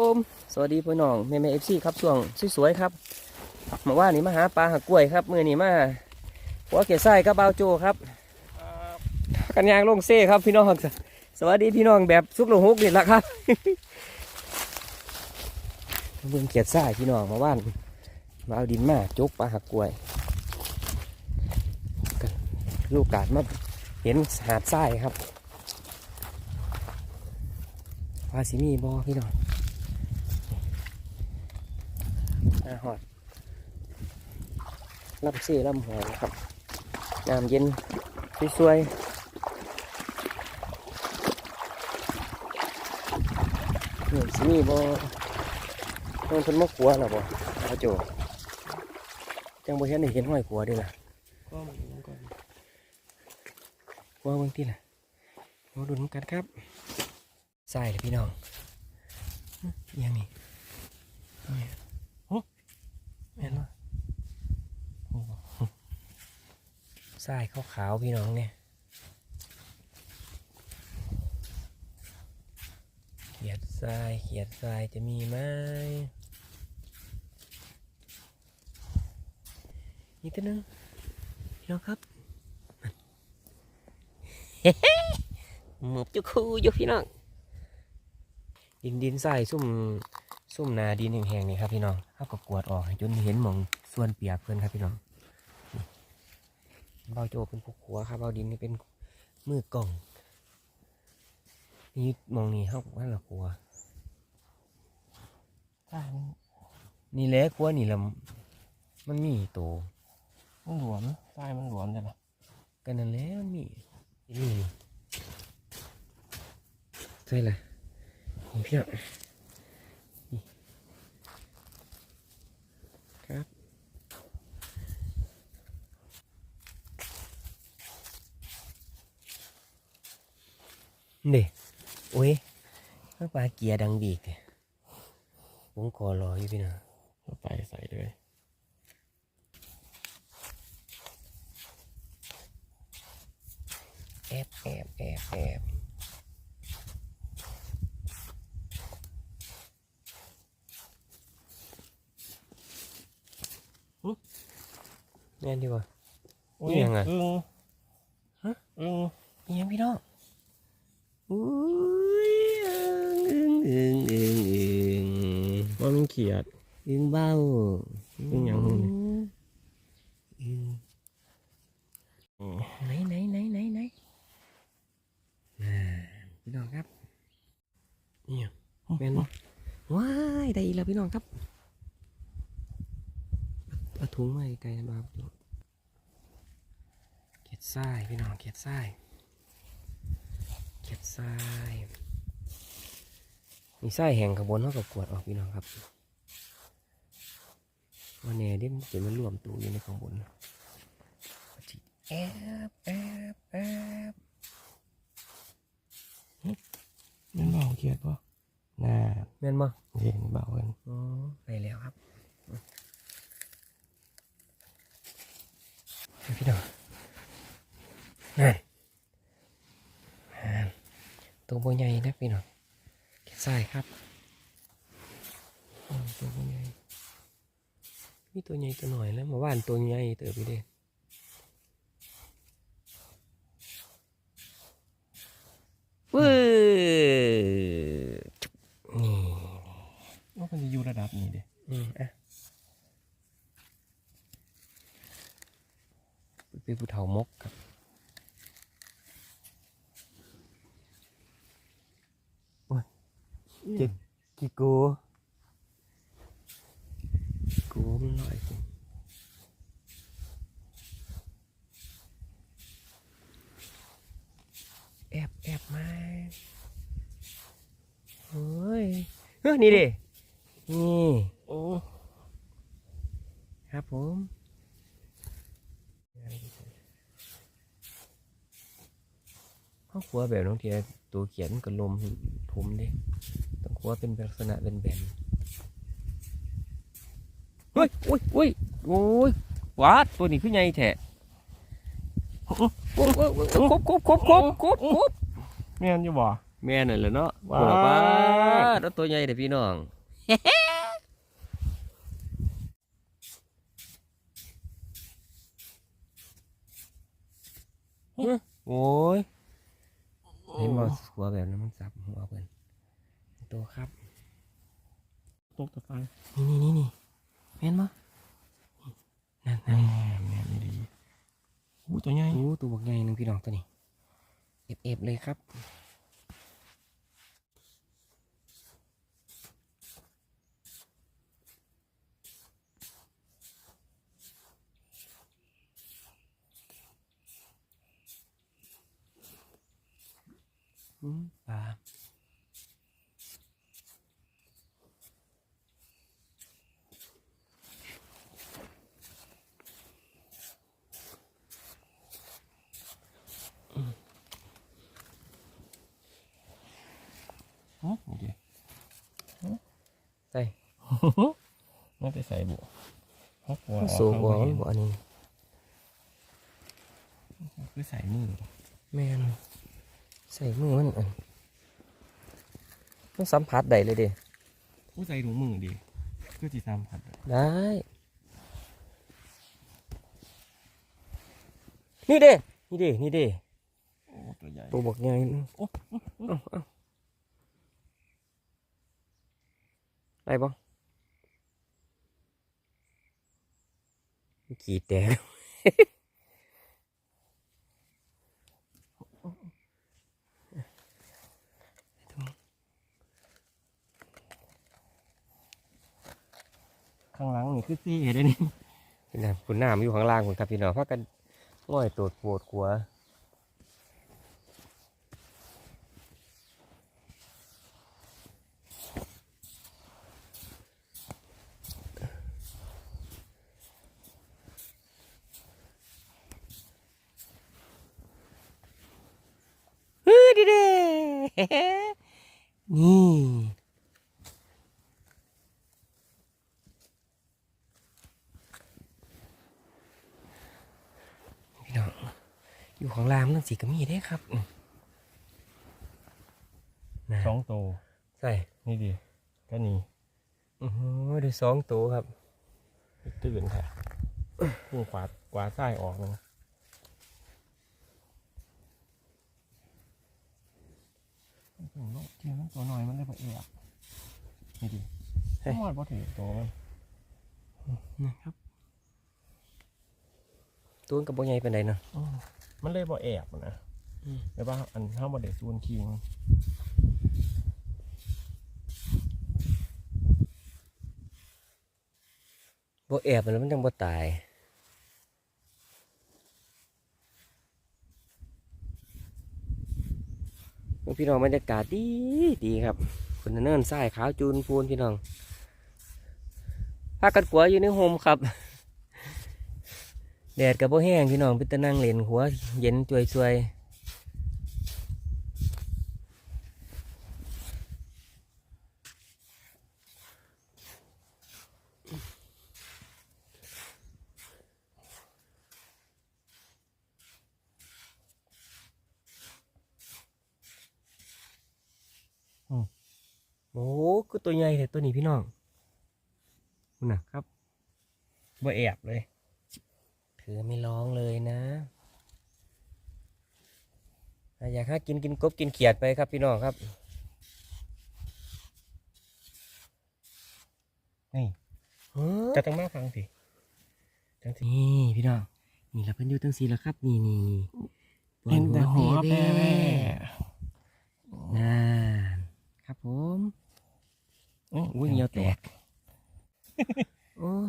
ผมสวัสดีพี่น้องแม่แม่เอฟซีครับช่วงสวยๆครับเมาว่านี่มาหาปลาหากล้วยครับมือนี่มาหัวเกศไส้กับเบาโจครับกันยางลงเซ่ครับพี่น้องสวัสดีพี่น้องแบบซุกลงฮุกนี่แหละครับเบิ่งเกียดไส้พี่น้องมาว่านมาเอาดินมาจกปลาหากล้วยลูกกาดมาเห็นหาดไส้ครับปลาสิมีบอพี่น้อง อาหอดลำซี่ลำหอยครับน้ำเย็นสวยๆนี่สิมีบ่ต้องเพิ่นมาขัวหรอบ่อาโจจังบ่เห็นได้เห็นห้อยขัวเด้วยล่ะก็มันยังก่อนขัวเบิ่งติล่ะมาดูนำกันครับใส่เลยพี่น้องอื้ออิหยังนี่นี่โอ้แม่นบ่โอ้ ใส่ขาวๆพี่น้องเนี่ยเขียดทรายเขียดทรายจะมีไหมนี่ตัวนึงพี่น้องครับหมบจุคูอยู่พี่น้อง ดินดินทรายซุ่มซุ่มนาดินแห้งๆนี่ครับพี่น้องเขาก็กวดออกจนเห็นหมองส่วนเปียกเพื่อนครับพี่น้อง เบาโจเป็นผู้ขัวครับเบาดินนี่เป็นมือกล่องนี่มองนี่เขาบอกว่าละครัวใช่มันนี่แหละครัวนี่ละมันมีโตมันหลวมใช่มันหลวมใช่ไหมกันนั่นแหละมันมีนี่ใช่เลยนี่พี่น้องนี่ครับ นี่โอ้ยข้างปลาเกียร์ดังบีกเนี่ยผมขอรออยู่พี่น้องเอาไปใส่เลยแอบแอบแอบแอบหึแม่นดีกว่านี่ยังไงอึ้งฮะอึ้งมียังพี่น้อง อุ้ยอึ้งอึ้งอึ้งอึ้งว่ามันเขียด อึ้งเบ้าอึ้งหยังหึ่งนี่ อึ้งไหนไหนไหนไหนไหนน่าพี่น้องครับนี่ยังแม่นว้ายได้อีกแล้วพี่น้องครับเอาถุงมาไกลนะครับเขียดทรายพี่น้องเขียดทรายเขียด ทรายมีทรายแห้งข้างบนเท่ากับกวดออกพี่น้องครับวันนี้เดี๋ยวมันจะมารวมตัวอยู่ในข้างบนจิแอบแอบแอบมันเบาเขียดปะน่าแม่นบ่เห็นเบากันอ๋อไปแล้วครับพี่น้องนั่นนั่น ตัวโบใหญ่นะพี่น้องแค่ทรายครับอืมตัวโบใหญ่มีตัวใหญ่ตัวหน่อยแล้วมาว่านตัวใหญ่เติบไปเด้วื้อจุ๊บนี่ว่ามันจะอยู่ระดับนี้เด้อืมอะเป็นผู้เฒ่ามกครับ เจ็ดกิโก กูมันลอยสิ แอบมาเฮ้ยเฮ้ยนี่ดินี่โอ้ครับผมข้าวขัวแบบน้องเทียตัวเขียนกับลมผมดิต้องขัวเป็นลักษณะเป็นแบนเฮ้ยอุ้ยอุ้ยโอ้ยว้าดตัวนี้คือไงแท้ครบครบครบครบครบครบ แม่นอยู่บ่แแม่นั่นแหละเนาะว้าบอกว่าแล้วตัวใหญ่เด้อพี่น้อง โอ้ยเห็นบ่หัวแบบนั้นมันสับหัวเพิ่นตัวครับ ตกตะไคร้นี่นี่นี่นี่เห็นบ่นั่นนั่นแม่แม่นี่ดีอู้ตัวใหญ่โอ้ตัวบักใหญ่หนึงพี่น้องตัวนี้ เอฟเอฟเลยครับ อืมปลา อื้อนี่ดิ ใส่ ไม่ไปใส่บุ ฮอกหัวสูงกว่าเอบ่อันนี้คือใส่มือแม่นใส่มือมันอันต้องสัมผัสได้เลยเด้ผู้ใส่ถุงมือดีคือจีซ้ำผัดได้ นี่เด้นี่เด้นี่เด้โอ้ตัวใหญ่ตัวบอกไงโอ้เอ้าเอ้าได้ปะ ขี่แตกข้างหลังนี่คือซี่เห็นได้นี่พี่น้ำคุณน้ำอยู่ข้างล่างคุณครับพี่น้องพักกันง่อยตัวปวดหัว เฮ้ยดิเด้ นี่พี่น้องอยู่ของรามนั่นสิก็มีได้ครับอืมนะสองตัวใส่นี่ดิก็นี่อือหือได้สองตัวครับ ตื่นค่ะพุ่งขวาขวาซ้ายออกนะ ถึงโลกเทียมมันตัวน้อยมันเลยไปเอียบนี่ดิเฮ้ยมอดพอถือตัวมันนะครับตัวกับโบใหญ่เป็นไรเนาะอืมมันเลยบ่แอบอะนะอืมแต่ว่าอันเท่าบ่ได้ซูนคิงโบแอบแล้วมันจังโบตาย พี่น้องบรรยากาศดีดีครับคนเนินทรายขาวจูนพูนพี่น้องพากันกัวอยู่ในโฮมครับ แดดกับโบแห้งพี่น้องเป็นตะนั่งเล่นหัวเย็นจวยๆ โอ้ก็ตัวใหญ่แต่ตัวนี้พี่น้องคุณนะครับบ่แอบเลยเธอไม่ร้องเลยนะอะอยากให้กินกินกบกินเขียดไปครับพี่น้องครับนี่เฮ้ยจะต้องมาฟังสิจังสินี่พี่น้องนี่เราเพิ่นอยู่ตั้งสี่แล้วครับ นี่นี่นี่เป็นแต่หัวแป้แว่นั่นครับผม อุ้ยเหงียวแตกโอ้ย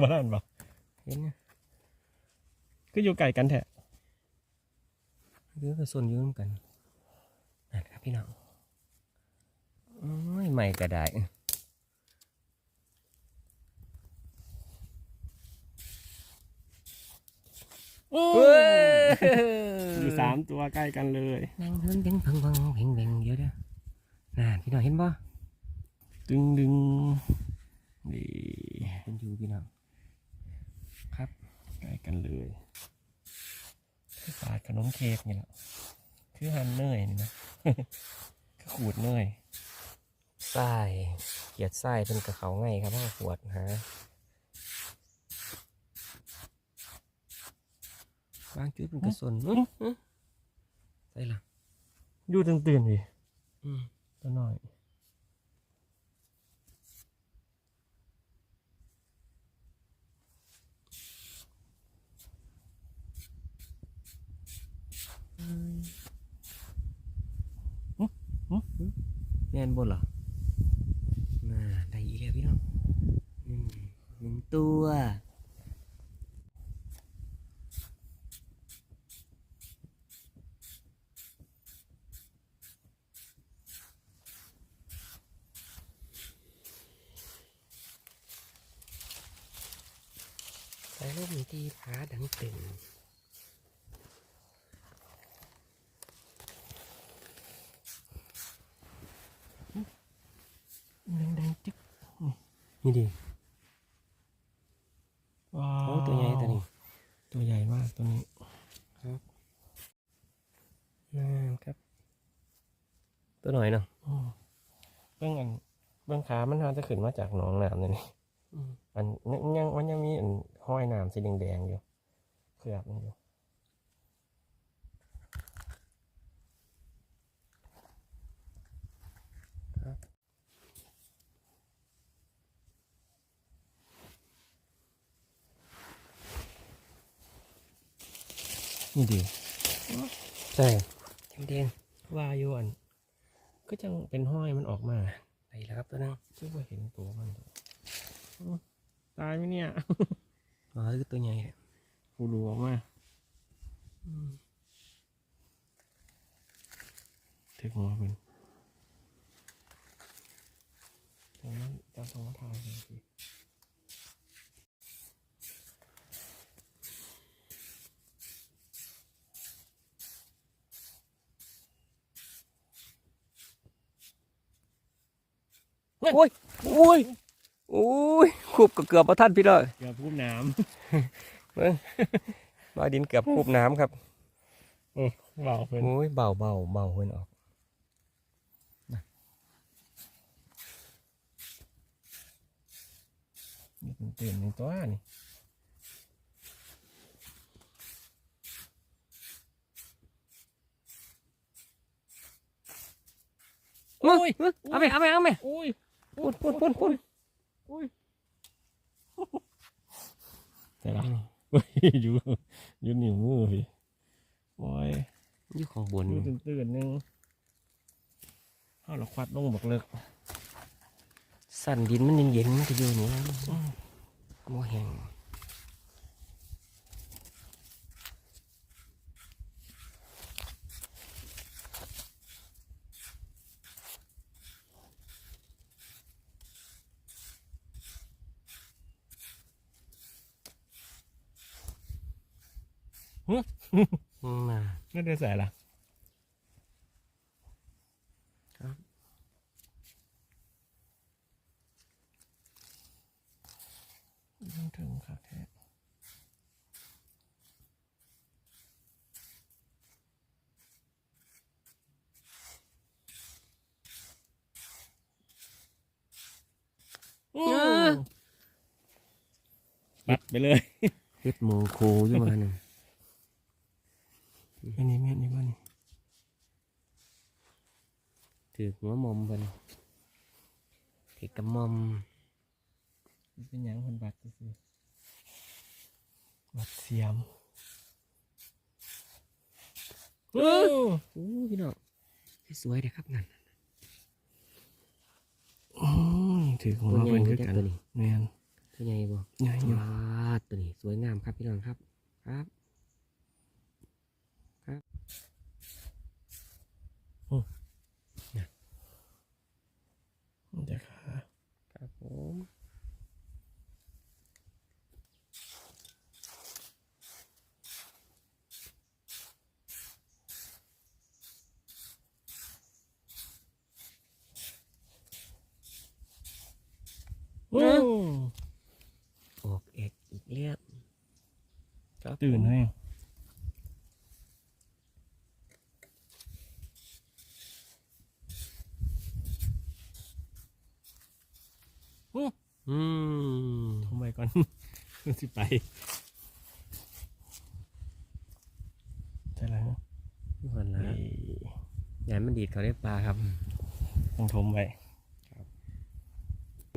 บ่นั่นบ่เห็นนะคืออยู่ไก่กันแท้เรื่องกระสนอยืมกันนั่นครับพี่น้องโอ้ยใหม่ก็ได้เว้เว้ยอยู่สามตัวใกล้กันเลยนั่งเพิ่งเพ่งเพิ่งเพิ่งเพ่งเพ่งเยอะเด้อน่าพี่น้องเห็นบ่ ดึงดึงนี่เป็นอยู่พี่น้องครับใกล้กันเลยคือสาดขนมเค้กนี่แหละคือฮันเนยนี่นะขูดหน่อยไส้เกียดไส้เป็นกระเขาไงครับพ่อขวดหาบางจุดเป็นกระสนอื้ออื้อใส่ละอยู่ตื่นตื่นๆดิอืมตัวหน่อย แม่นบนเหรอน่าได้อีกแล้วพี่น้องหนึ่งตัวใส่ลูกมีที่ผาดังตึง แดงแดงๆจิ๊ก นี่ดิว้าวโอ้ตัวใหญ่ตัวนี้ ตัวใหญ่มากตัวนี้น้ำครับ ตัวหน่อยเนาะอืมเบื้องอันเบื้องขามันน่าจะขึ้นมาจากหนองน้ำเลยนี่ อืม อันยังยังมันยังมีอันห้อยน้ำสีแดงๆอยู่เคลือบมันอยู่ นี่ดีใช่แดงว่าอยู่อันก็จังเป็นห้อยมันออกมาๆไปแล้วครับตัวนั้นซึ่งว่าเห็นตัวมันอืมตายไหมเนี่ยอ๋อคือตัวใหญ่อะกูดูออกมาถึงหัวเป็นตรงนั้นจะตรงทางเลย โอ้ยโอ้ยโอ้ยคูบก็เกือบประทันพี่เลยเกือบพุ่มน้บาดินเกือบคูบน้ำครับเบาเป็นโอ้ยเบาเบาเบาเพิ่นออกเป็นเตือนในตัวนี่โอ้ยเอาไปเอาไปเอาไปอุ้ย ปุ่นปุ่นปุ่นปุ่นอุ้ยแต่ละอุ้ยอยู่อยู่นิ้วมือพี่โอ้ยอยู่ของบนอยู่ตื่นตื่นๆนึงเอาเราควัดลงบอกเลิกสั่นดินมันเย็นๆมันก็อยู่นี่นะโมแห้ง มาไม่ได้ใส่ละครับมันถึงค่ะแท้ปัดไปเลย เฮ็ดโมโคอยู่มาหนึ่ง อันนี้แม่นนี่บ้านี่ถือหัวมอมเพิ่นถือกระมอมมันเป็นหยังคนบัดซื่อๆบัดเสียมโอ้โหพี่น้องสวยเลยครับนั่นอืมถือของตัวเราใหญ่เป็นกคืว่าอกันตัวนี้แม่นตัวใหญ่บ่ใหญ่อยู่ว้าตัวนี้สวยงามครับพี่น้องครับครับ เดี๋ยวขาครับผมอืมออกเอกอีกเรียบครับตื่นผมให้ อืม ทำไมก่อน มัน สิไปใช่แล้ววันละนี่ยายมันดีดเขาได้ปลาครับต้องทมไว้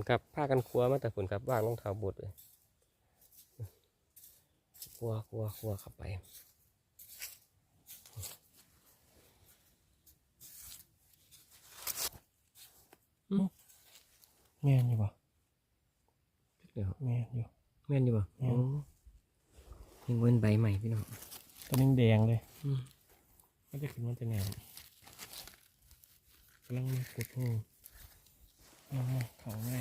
ครับผ้ากันครัวมาแต่ฝนครับว่างรองเท้าบดเลยครัวครัวครัวเข้าไปแม่นอยู่ปะเดี๋ยวแม่นอยู่แม่นอยู่ป่ะแม่นยังเว้นใบใหม่พี่น้องตัวนี้แดงเลยอืมไม่ได้ขึ้นมาแต่แนวกำลังกดหูเอามาเขาไง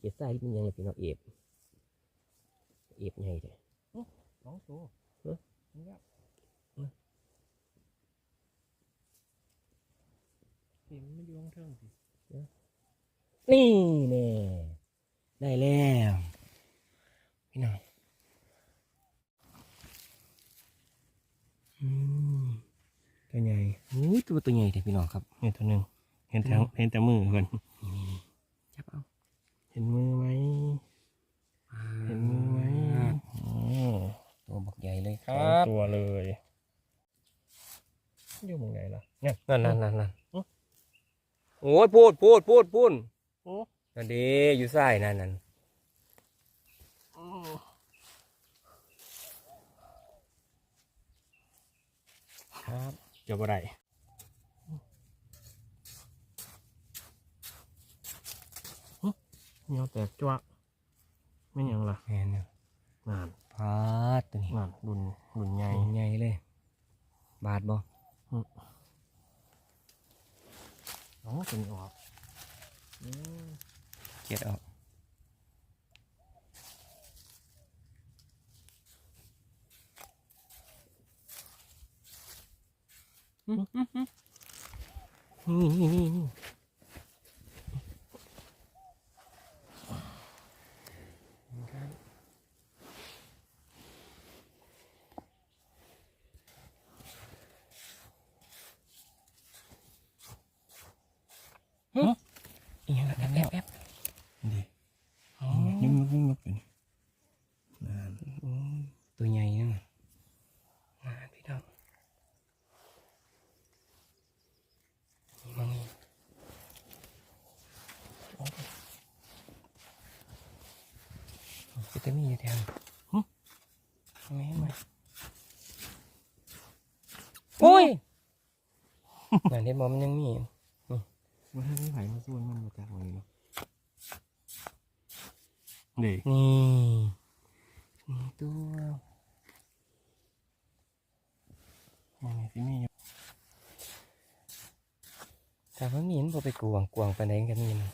เกียดไส้มันยังไงพี่น้องเอฟเอฟใหญ่เลยสองตัวเอ้อ นี่ครับ เอ้อ นี่มันไม่อยู่ข้างเทิงสินี่แน่ได้แล้วพี่น้องอืมตัวใหญ่อุ้ยตัวตัวใหญ่เลยพี่น้องครับนี่ตัวหนึ่งเห็นแต่เห็นแต่มือเพิ่นจับเอา เห็นมือไหมเห็นมือไหมอ๋อตัวบักใหญ่เลยคสรัองบตัวเลยอยู่มึงไหนล่ะเนี่ยนั่นนั่นนั่นนั่น โอ้โอ้ยพูดพูดพูดพูดโอ้นั่นดีอยู่ใส่นั่นนั่นครับเกี่ยวกับอะไรเหนียวแตกจ้วะไม่หยังล่ะแม่นเนี่ยนานพาดตัวนี้นานดุนดุนใหใหญ่ญ่ใหญ่เลย บาทบ่ น้องเป็นออกอืมเกียดออกนี่นี่นี่นี่อีกอย่างนั้นแป๊บแป๊บ ดียุ่งยุบยุ่งยุบเป็นนาน โอ้ยตัวใหญ่ยังงานพี่น้องนี่มองนี่ก็จะมีอยู่แถวไม่เห็นไหมโอ้ย งานเห็นบอมันยังมีอยู่ว่าให้ไม่ไหวมาส่วนมันมาจากไหนเนาะเด็กนี่นี่ตัวยังไงสิมีอยู่แต่ว่ามีมันพอไปกวางกวางไปไหนกันนี่นะ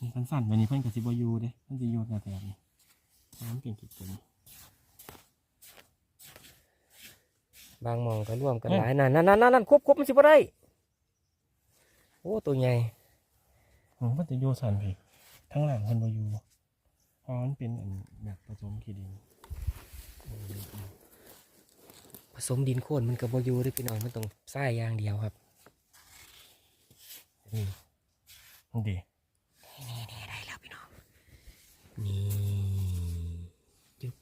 นี่เพิ่นสั่นวันนี้เพิ่นกับซิบอยูเด้เพิ่นจะโยนแต่แบบนี้ น้ำเปลี่ยนกิจตัวนี้บางหมองก็ร่วมกันหลายนั่นนั่นนั่นนั่นควบควบมันสิบ่ได้ โอ้ตัวใหญ่ผมเพิ่นจะโยสั่นพี่ทั้งหลังเพิ่นบอยูเพราะมันเป็นอันแบบผสมขี้ดิน ผสมดินโคลนมันกับบอยู่เด้วยพี่น้องมันต้องใส่อย่างเดียวครับนี่ดี นี่นี่ได้แล้วพี่น้องนี่จุ๊บ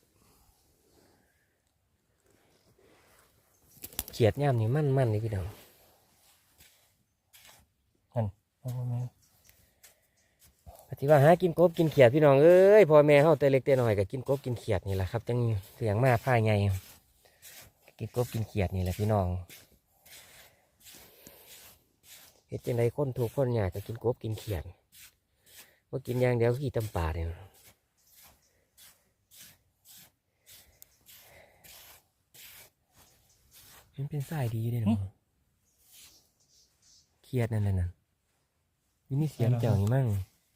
เขียดย่ามนี่มั่นมั่นเลยพี่น้องเพราะว่าแม่นปฏิว่าหากินกบกินเขียดพี่น้องเอ้ยพ่อแม่เขาแต่เล็กแต่น้อยก็กินกบกินเขียดนี่แหละครับจังเสียงมาพ่ายไงกินกบกินเขียดนี่แหละพี่น้องเฮ็ดจังไดคนถูกคนอยากจะกินกบกินเขียดว่ากินอย่างเดียวขี้ตำปลาเนี่ย มันเป็นสายดีเลยหนูเครียดนั่นนั่นวินิเสียงเจ้านี่มั่ง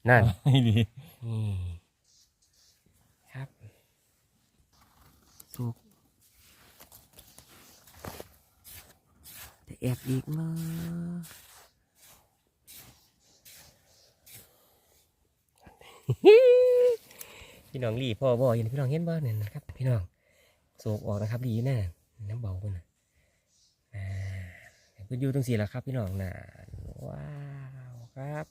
นั่นดีนี่ครับสุกจะแอบอีกมั้พี่น้องรีพ่อบ่อย่างพี่น้องเห็นบ่เนี่ยนะครับ พี่น้องโศกออกนะครับดีแน่น้ำเบาคนนะ ก็อยู่ตรงสี่แล้วครับพี่น้องนะว้าวครับ